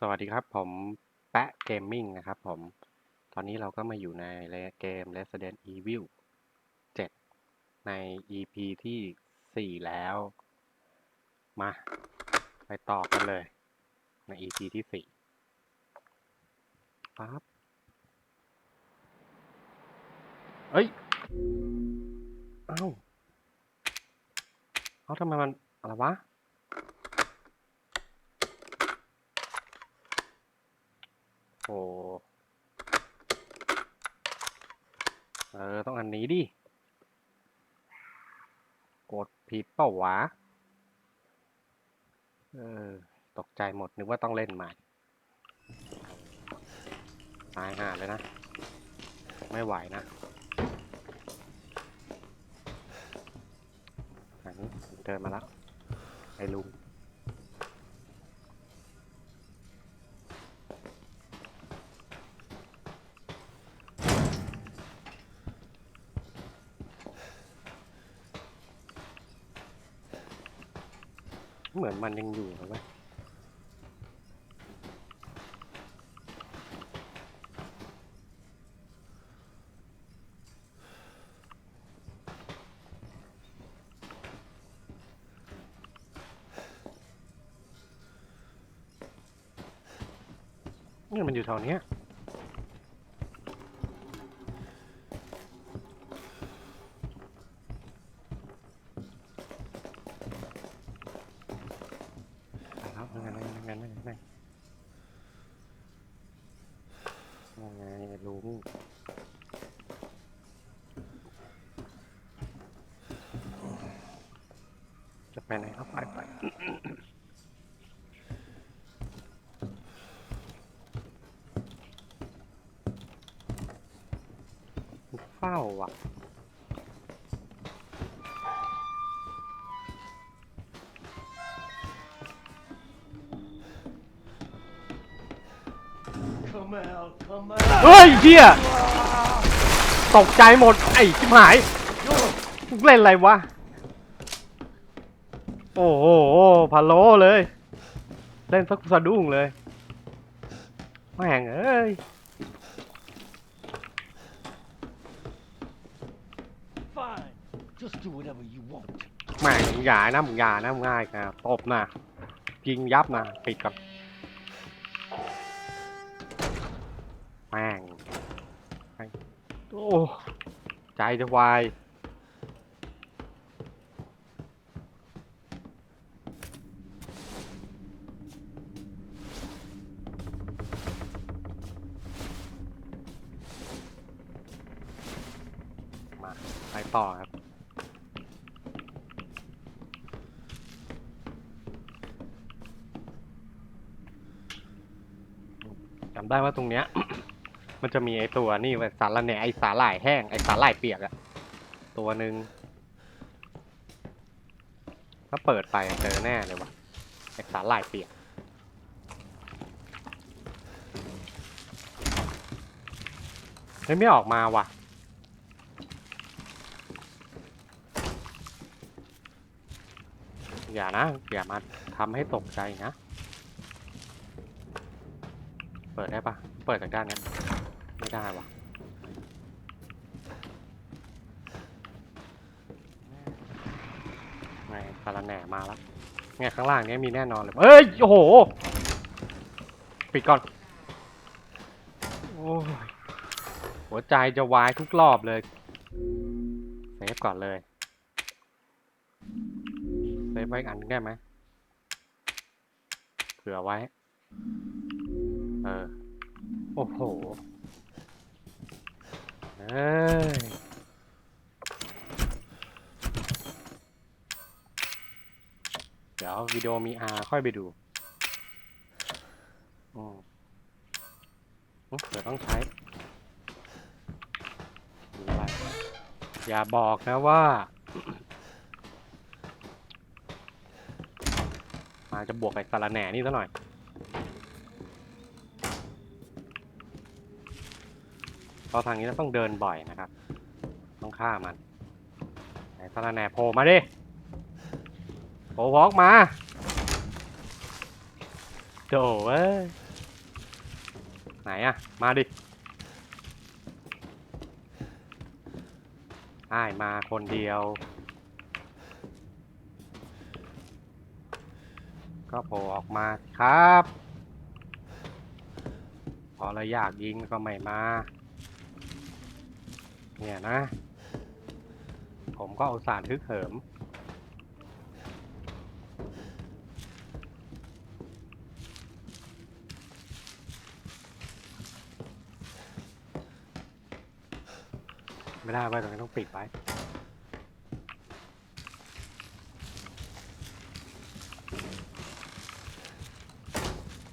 สวัสดีครับผมแปะเกมมิ่งนะครับผม ตอนนี้เราก็มาอยู่ในเกม Resident Evil 7 ใน EP ที่ 4 แล้ว มา ไปต่อกันเลย ใน EP ที่4ปั๊บเอ้ย เอ้า เอ้าทำไมมัน อะไรวะ โอ้เออ ต้องอันนี้ดิ กดผิดเปล่าวะเออ ตกใจหมดนึกว่าต้องเล่นใหม่ตายห่าเลยนะ ไม่ไหวนะอันนี้เดินมาแล้วไอ้ลุง มือนมันยังอยู่นะเว้ยเนี่ยมันอยู่แถวเนี้ยไปแล้วนั่นไงนั่นไงนั่นไงนั่นไงนั่นไงไอ้ ลุงจะไปไหนครับไปไปเฝ้าอะ เฮ้ยเฮียตกใจหมด ไอ้ชิบหายมึงเล่นอะไรวะ โอ้โหพะโล้เลย เล่นสักสะดุ้งเลยแม่งเอ้ย Fine. Just do whatever you want. แม่งมึงอย่านะมึงอย่านะมึงง่ายนะตบนะยิงยับนะปิดก่อน ใจจะวาย มา ไปต่อครับ จำได้ว่าตรงเนี้ย มันจะมีไอตัวนี่เว้ยสาระแหน่ไอสาหร่ายแห้งไอสาหร่ายเปียกอะตัวหนึ่งถ้าเปิดไปเจอแน่เลยวะไอสาหร่ายเปียกเฮ้ยไม่ออกมาว่ะอย่านะ อย่ามาทำให้ตกใจนะ เปิดได้ปะเปิดจากด้านนี้ ได้วะไงสารแหน่มาแล้วไงข้างล่างนี้มีแน่นอนเลยเอ้ยโอ้โห ปิดก่อน โอ้ยหัวใจจะวายทุกรอบเลยเซฟก่อนเลยเซฟไว้กันได้ไหมเผื่อไว้ เออ โอ้โห เอ้ยเดี๋ยววิดีโอมี R ค่อยไปดูอืมอุ๊ยเดี๋ยวต้องใช้อะไรอย่าบอกนะว่ามาจะบวกไอ้สารแหน่นี่ซะหน่อย เพ ราะทางนี้เราต้องเดินบ่อยนะครับ ต้องฆ่ามันไหนสารแหน่โผล่มาดิโผล่วอกมาโดเว้ยไหนอะมาดิอ้ายมาคนเดียว ก็โผล่ออกมาครับ พอเราอยากยิงก็ไม่มา เนี่ยนะ ผมก็อุตส่าห์ทึกเหิม ไม่ได้ไว้ตรงนี้ต้องปิดไว้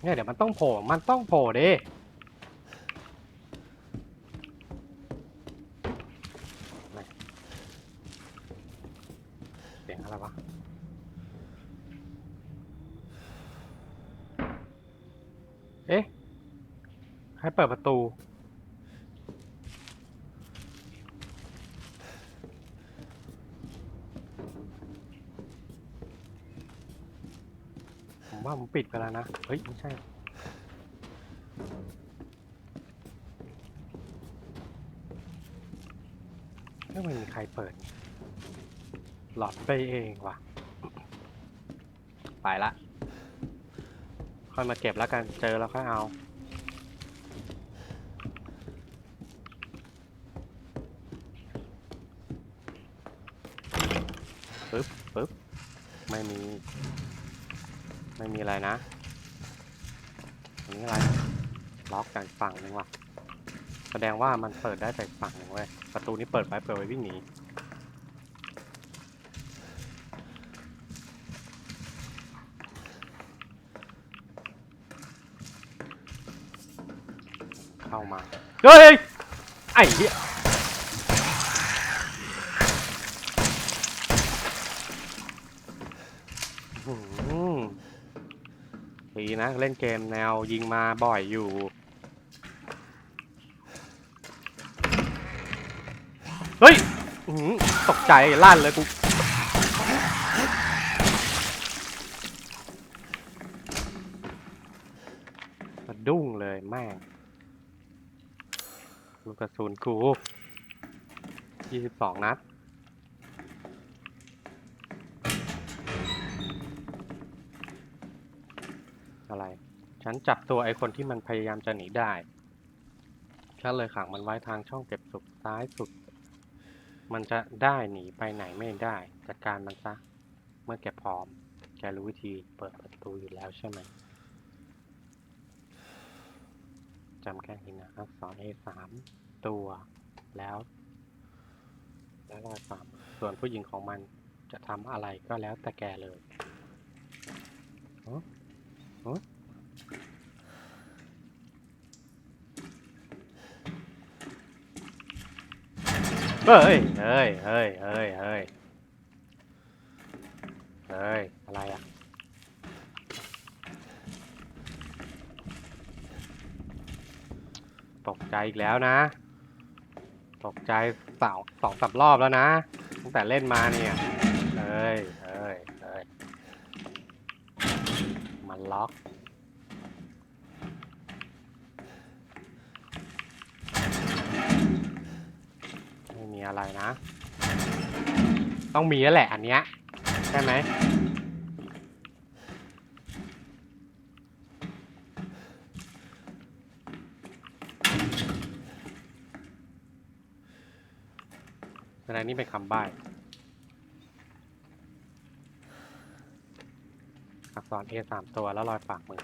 เนี่ยเดี๋ยวมันต้องโผล่ มันต้องโผล่ดิ ไหนเสียงอะไรวะ เอ๊ะ ใครเปิดประตู ผมว่าผมปิดไปแล้วนะ เฮ้ย ไม่ใช่ ไม่มีใครเปิด หลอนไปเองว่ะ ไปละ ค่อยมาเก็บแล้วกัน เจอแล้วค่อยเอา ปึ๊บปึ๊บไม่มี ไม่มีอะไรนะอันนี้อะไร ล็อกจากอีกฝั่งหนึงว่ะ แสดงว่ามันเปิดได้จากอีกฝั่งหนึ่งเว้ย ประตูนี้เปิดไว้เปิดไว้วิ่งหนีเข้ามา เฮ้ย ไอ้เหี้ย อื้อหือ ดีนะ เล่นเกมแนวยิงมาบ่อยอยู่ เฮ้ยอื้อหือตกใจลั่นเลยกูสะดุ้งเลยแม่งลูกกระสุนกูยี่สิบสองนัด ฉันจับตัวไอ้คนที่มันพยายามจะหนีได้ ฉันเลยขังมันไว้ทางช่องเก็บศพซ้ายสุด มันจะได้หนีไปไหนไม่ได้ จัดการมันซะ เมื่อแกพร้อม แกรู้วิธีเปิดประตูอยู่แล้วใช่ไหมจำแค่นี้นะครับสอน A สามตัวแล้ว แล้วรอยสามส่วนผู้หญิงของมันจะทำอะไรก็แล้วแต่แกเลยฮะฮะ เฮ้ย เฮ้ย เฮ้ย เฮ้ย เฮ้ย เฮ้ย อะไรอะ ตกใจอีกแล้วนะ ตกใจสองสองสามรอบแล้วนะ ตั้งแต่เล่นมาเนี่ยเอ้ยเอ้ยเอ้ย มันล็อก ไม่มี อะไรนะ ต้องมีแล้วแหละอันเนี้ยใช่ไหมแสดงนี่เป็นคำใบ้อักษร A สามตัวแล้วรอยปากมือ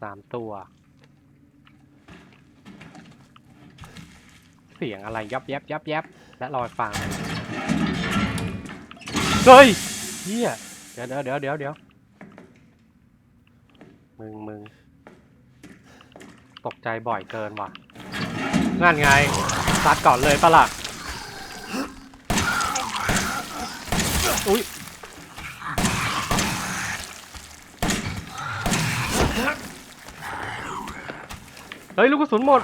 สามตัว เสียงอะไรยับยับยับยับและรอยฟางเฮ้ยเฮียเดี๋ยวเดี๋ยวเดี๋ยวเดี๋ยวเดี๋ยวมึงมึงตกใจบ่อยเกินว่ะนั่นไงซัดก่อนเลยปะล่ะอุ้ย เฮ้ยลูกกระสุนหมด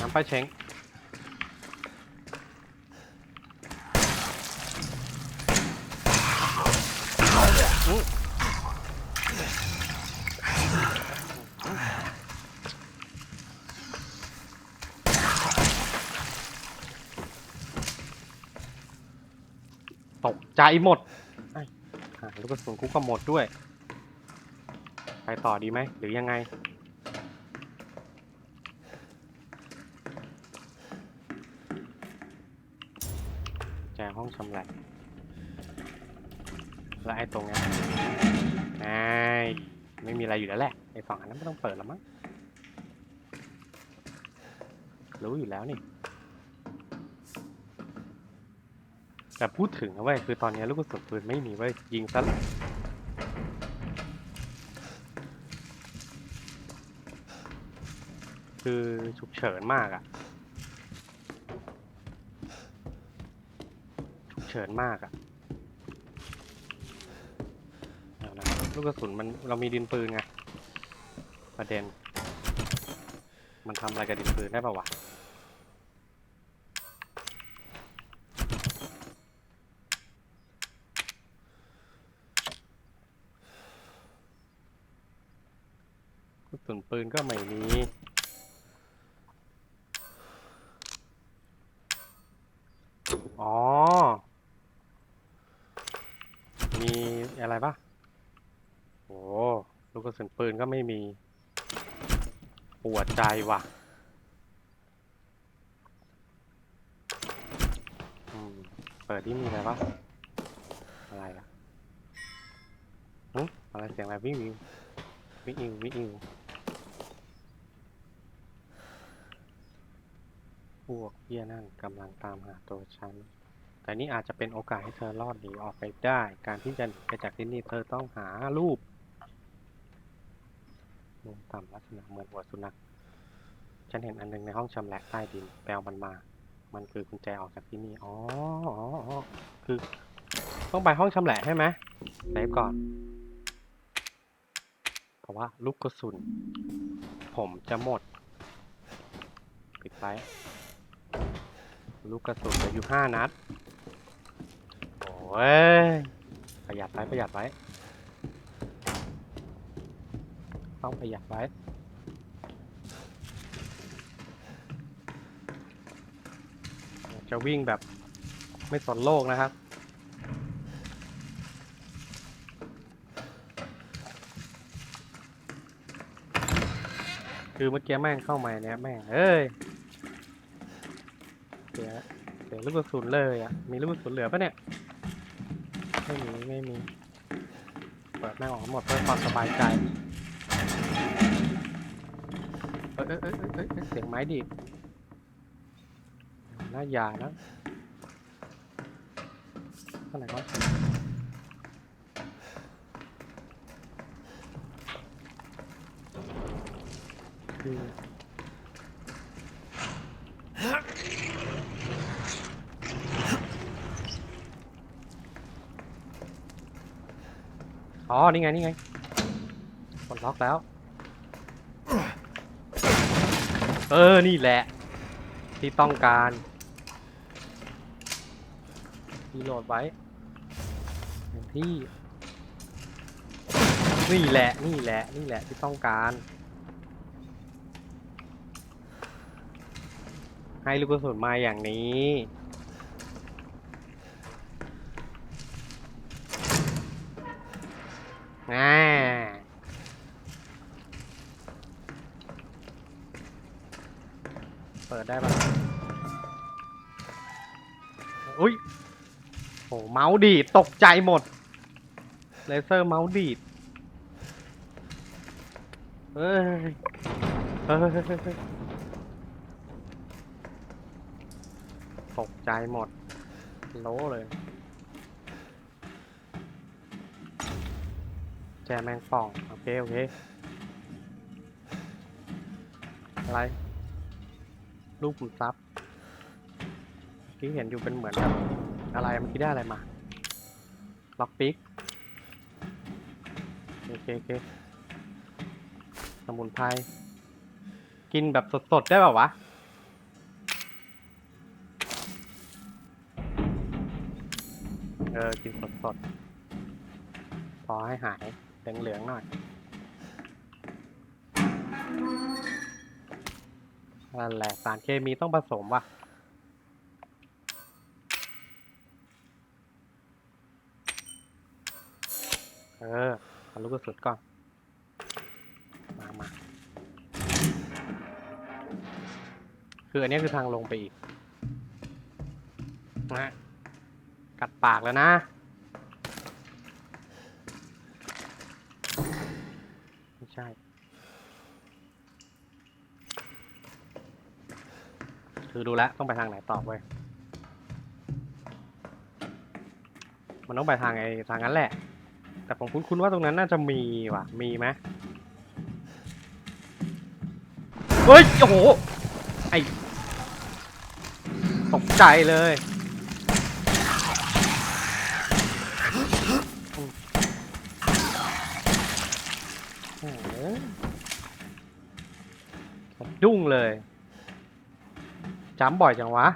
น้ำไปเช้งตกใจหมดไอ้ลูกกระสุนคุกก็หมดด้วย ไปต่อดีไหม หรือยังไง แจห้องชำแหละแล้วไอ้ตรงเนี้ยไอ้ไม่มีอะไรอยู่แล้วแหละไอ้สองนั้นไม่ต้องเปิดแล้วมั้งรู้อยู่แล้วนี่ แต่พูดถึงนะเว้ยคือตอนนี้ลูกกระสุนปืนไม่มีเว้ยยิงซะเลยคือฉุกเฉินมากอะฉุกเฉินมากอะเอานะลูกกระสุนมันเรามีดินปืนไงประเด็น มันทำอะไรกับดินปืนได้ป่าวะกระสุนปืนก็ไม่มี อ๋อ มีอะไรปะโอ้ลู กระสุนปืนก็ไม่มีปวดใจว่ะอืมเปิดที่มีอะไรปะอะไรอะหึอะไรเสียงอะไรวิ่งวิววิ่งอิววิ่งอิวพวกเหี้ยนั่นกำลังตามหาตัวฉัน แต่นี่อาจจะเป็นโอกาสให้เธอรอดหนีออกไปได้ การที่จะหนีไปจากที่นี่เธอต้องหารูป มุมต่ำลักษณะเหมือนหัวสุนัข ฉันเห็นอันหนึงในห้องชำแหละใต้ดินแปลมันมา มันคือกุญแจออกจากที่นี่อ๋ออ๋ออ๋อคือ ต้องไปห้องชำแหละใช่ไหมเซฟก่อน เพราะว่าลูกกระสุน ผมจะหมด ปิดไป ลูกกระสุนเหลืออยู่ห้านัด โอ้ย ประหยัดไว้ประหยัดไว้ ต้องประหยัดไว้ จะวิ่งแบบไม่สนโลกนะครับ คือเมื่อกี้แม่งเข้ามาเนี่ยแม่งเอ้ยเสียเสียลูกกระสุนเลยอะ มีลูกกระสุนเหลือปะเนี่ย ไม่มี ไม่มี เปิดแม่งออกหมดเพื่อความสบายใจ เอ้ยเอ้ยเอ้ยเอ้ยเสียงไม้ดีดน่าอย่านะข้างไหนวะคืออ๋อ นี่ไง นี่ไงกดล็อกแล้ว เออ นี่แหละ ที่ต้องการรีโหลดไว้เต็มที่ นี่แหละ นี่แหละ นี่แหละที่ต้องการ ให้ลูกกระสุนมาอย่างนี้อ่า เปิดได้ปะอุ้ยโหเมาส์ดีดตกใจหมด เลเซอร์เมาส์ดีดเฮ้ยเฮ้ยตกใจหมด โลเลยแจแมงป่อง โอเค โอเค อะไร รูปขุมทรัพย์ที่เห็นอยู่เป็นเหมือนกับอะไรเมันคิดได้อะไรมาล็อกปิกโอเคโอเคสมุนไพรกินแบบสดๆได้ป่าวะเออกินสดๆพอให้หายเหลืองๆหน่อย นั่นแหละสารเคมีต้องผสมว่ะ เออเอาลูกระสุนก่อน มามาคืออันนี้คือทางลงไปอีกนะกัดปากแล้วนะ ไม่ใช่ คือดูแล้วต้องไปทางไหนต่อเว้ยมันต้องไปทางไอ้ทางนั้นแหละ แต่ผมคุ้นๆว่าตรงนั้นน่าจะมีว่ะ มีไหมเฮ้ย โอ้โห ไอตกใจเลย โอ้โหดุ้งเลย จำบ่อยจังวะ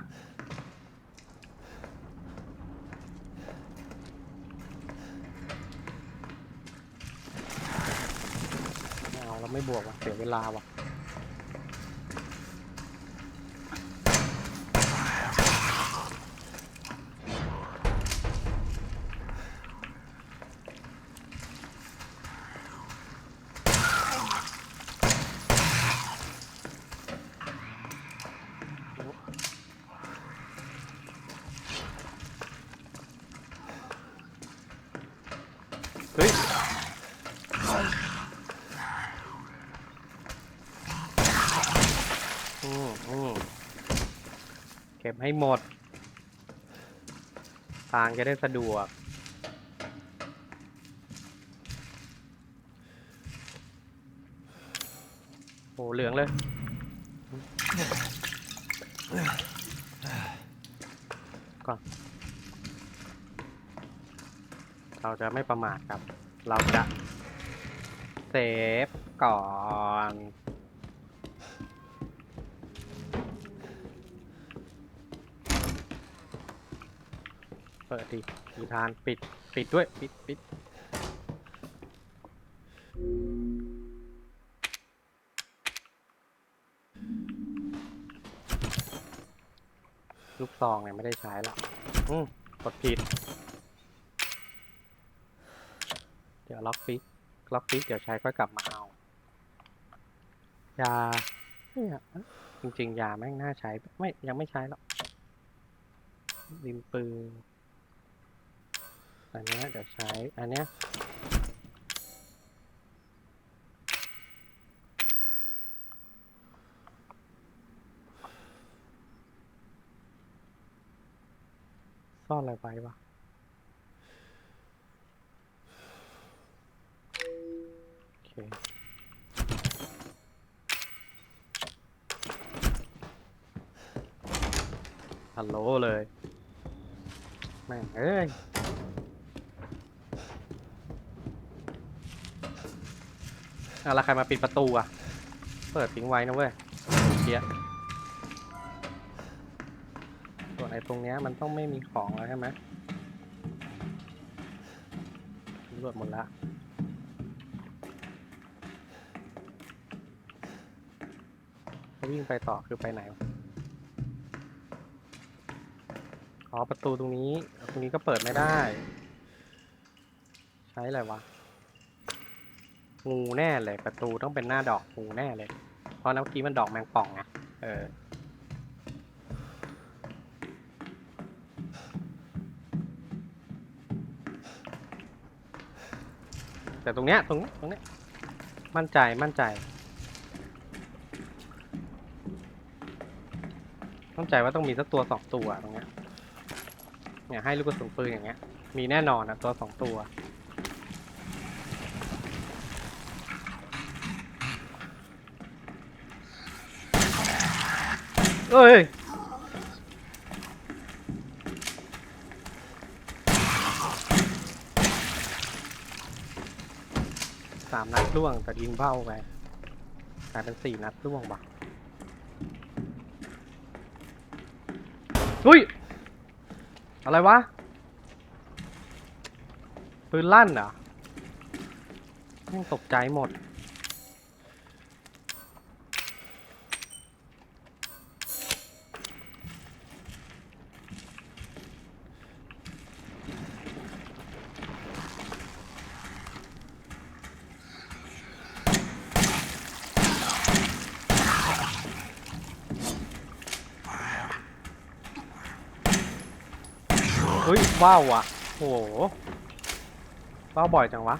ไม่เอาไม่บวกว่ะเสียเวลาว่ะ เฮ้ย อืมอืมเก็บ ให้หมด ทางจะได้สะดวก โอ้เหลืองเลย ก่อนเราจะไม่ประมาทครับ เราจะเซฟก่อน เปิดดิมีทานปิด ปิดด้วย ปิดปิดลูกซองเนี่ยไม่ได้ใช้แล้วอืมกดผิด เดี๋ยวล็อกฟิกล็อกฟิกเดี๋ยวใช้ค่อยกลับมาเอา ยาเนี่ยจริงๆ ยาแม่งน่าใช้ ไม่ยังไม่ใช้หรอกดินปืน อันเนี้ยเดี๋ยวใช้ อันเนี้ยซ่อนอะไรไว้วะโอเคฮัลโหลเลย แม่งเอ้ย เอาละใครมาปิดประตูอะ เปิดทิ้งไว้นะเว้ยเกียส่วนไอ้ตรงเนี้ยมันต้องไม่มีของแล้วใช่ไหมตำรวจหมดละวิ่งไปต่อคือไปไหนอ๋อประตูตรงนี้ ตรงนี้ก็เปิดไม่ได้ ใช้อะไรวะ งูแน่เลย ประตูต้องเป็นหน้าดอกงูแน่เลย เพราะน้ำกี้มันดอกแมงป่องไงเออแต่ตรงเนี้ยตรงเนี้ยตรงเนี้ยมั่นใจมั่นใจ มั่นใจว่าต้องมีสักตัวสองตัวตรงเนี้ยเนี่ยให้ลูกกระสุนปืนอย่างเงี้ย มีแน่นอนนะตัวสองตัว เอ้ยสามนัดร่วงแต่ยิงเบ้าไปกลายเป็นสี่นัดร่วงว่ะอุ้ย อะไรวะ ปืนลั่นเหรอแม่งตกใจหมด เฮ้ย ว้าวอะโหว้าวบ่อยจังวะ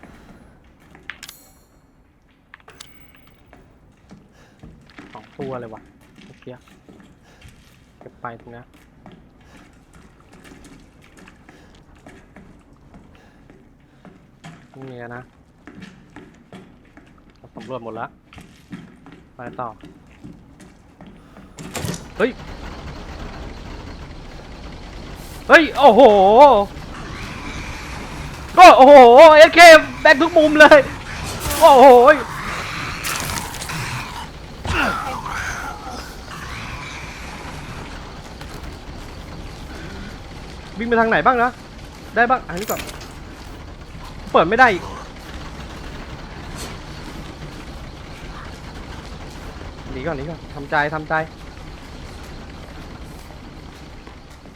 สองตัวเลยวะเมื่อกี้เก็บไปตรงนี้ตรงนี้นะเราสำรวจหมดแล้ว ไปต่อ เฮ้ย เฮ้ย โอ้โห ก็โอ้โหเอเคแบกทุกมุมเลย โอ้โหวิ่งไปทางไหนบ้างนะ ได้บ้าง อันนี้ก่อน เปิดไม่ได้อีกหนีก่อนหนีก่อนทำใจทำใจ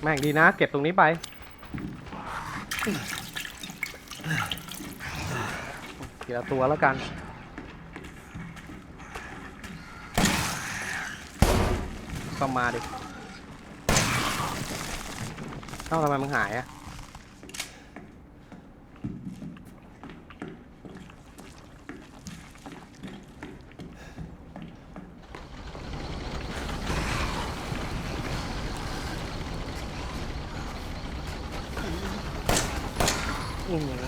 แม่งดีนะ เก็บตรงนี้ไป ทีละตัวแล้วกัน ก็มาดิเอ้าทำไมมึงหายอะอือหือ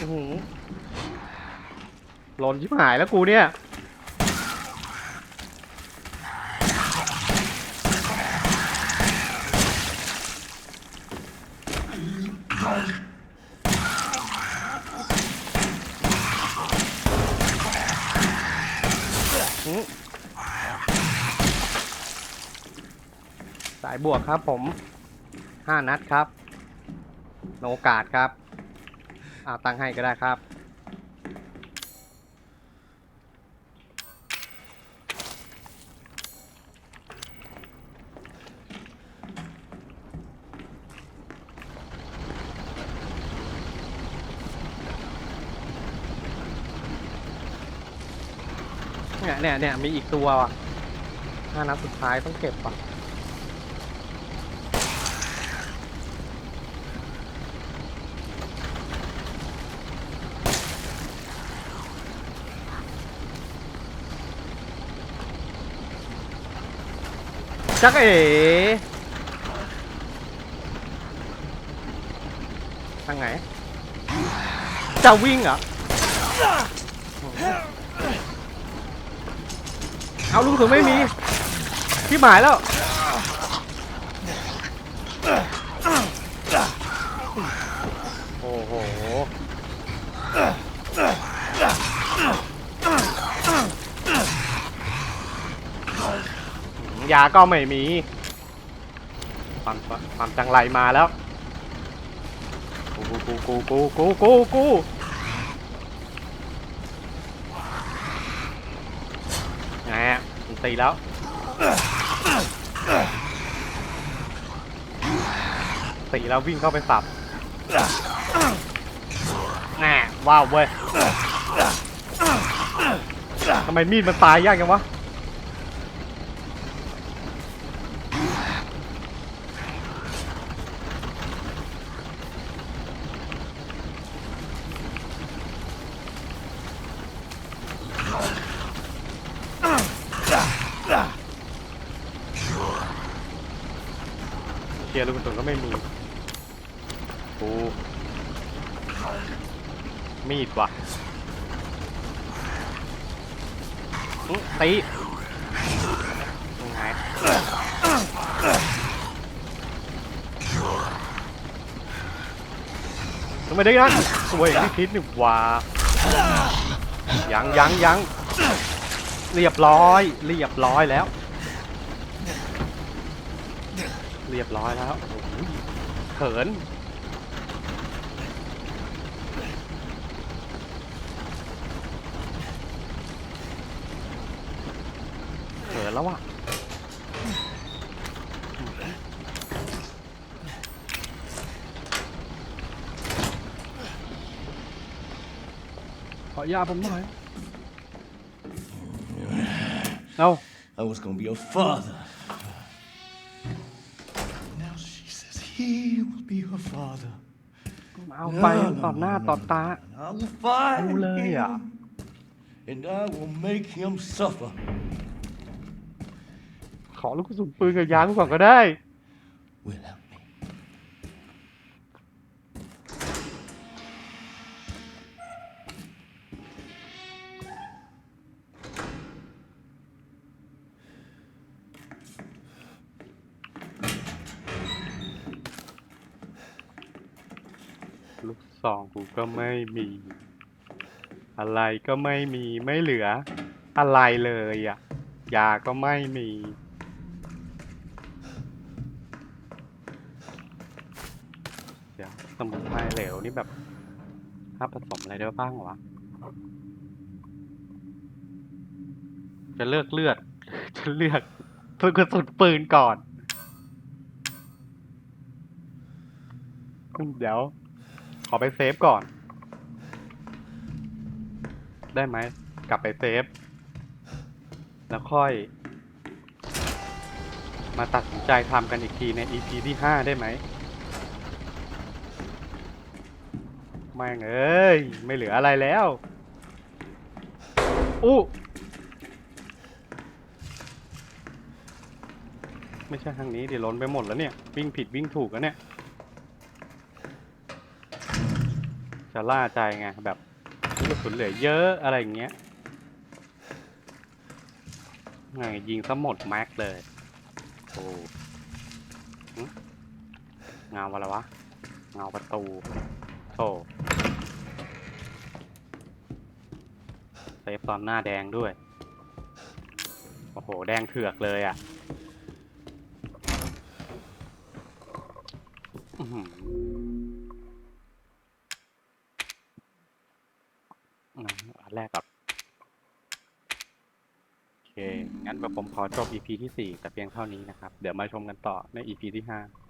อือหือห ลนชิบหายแล้วกูเนี่ยสายบวกครับผมห้านัดครับ โนกาดครับอาตั้งให้ก็ได้ครับ เนี่ยเนี่ยมีอีกตัวว่ะห้านัดสุดท้ายต้องเก็บว่ะจักเอ๋ทางไหน จะวิ่งเหรอ เอาลูกถึงไม่มีที่หมายแล้วโอ้โหยาก็ไม่มีความความจังไรมาแล้วกูกูกูกูกูกูกูไงอะมัน ตีแล้ว ตีแล้ววิ่งเข้าไปสับแน่ว้าวเว้ยทำไมมีดมันตายยากจังวะ เชี ยร์ลูกกระสุนก็ไม่มีกูมีดว่ะอื้อตีไงทำไมได้ยังสวยอย่างที่คิดนี่หว่ายังยังยังเรียบร้อย เรียบร้อยแล้ว เรียบร้อยแล้วโอ้โหเขินเขินแล้วอะขอยาผมหน่อยเอา I was gonna be your father. Will be her father. เอาไปต่อหน้าต่อตา I will find Hallelujah. him, and I will make him suffer. ขอลูกกระสุนปืนกับยางก่อนก็ได้ Without me. ลูกซองกูก็ไม่มี อะไรก็ไม่มีไม่เหลือ อะไรเลยอะยาก็ไม่มี เดี๋ยวสมุนไพรเหลวนี่แบบถ้าผสมอะไรได้บ้างวะ จะเลือกเลือด จะเลือกเพื่อกระสุนปืนก่อน เดี๋ยว ขอไปเซฟก่อน ได้ไหม กลับไปเซฟ แล้วค่อย มาตัดสินใจทำกันอีกทีใน EP ที่ห้าได้ไหมแม่งเอ้ย ไม่เหลืออะไรแล้วอู้ไม่ใช่ทางนี้เดิล้นไปหมดแล้วเนี่ย วิ่งผิดวิ่งถูกแล้วเนี่ย จะล่าใจไงแบบกระสุนเหลือเยอะอะไรอย่างเงี้ยไงยิงซะหมดแม็กเลยโอ้หึเงาอะไรวะเงาประตูโธ่เซฟตอนหน้าแดงด้วย โอ้โห แดงเถือกเลยอะ ผมขอจบ EP ที่ 4 แต่เพียงเท่านี้นะครับ เดี๋ยวมาชมกันต่อใน EP ที่ 5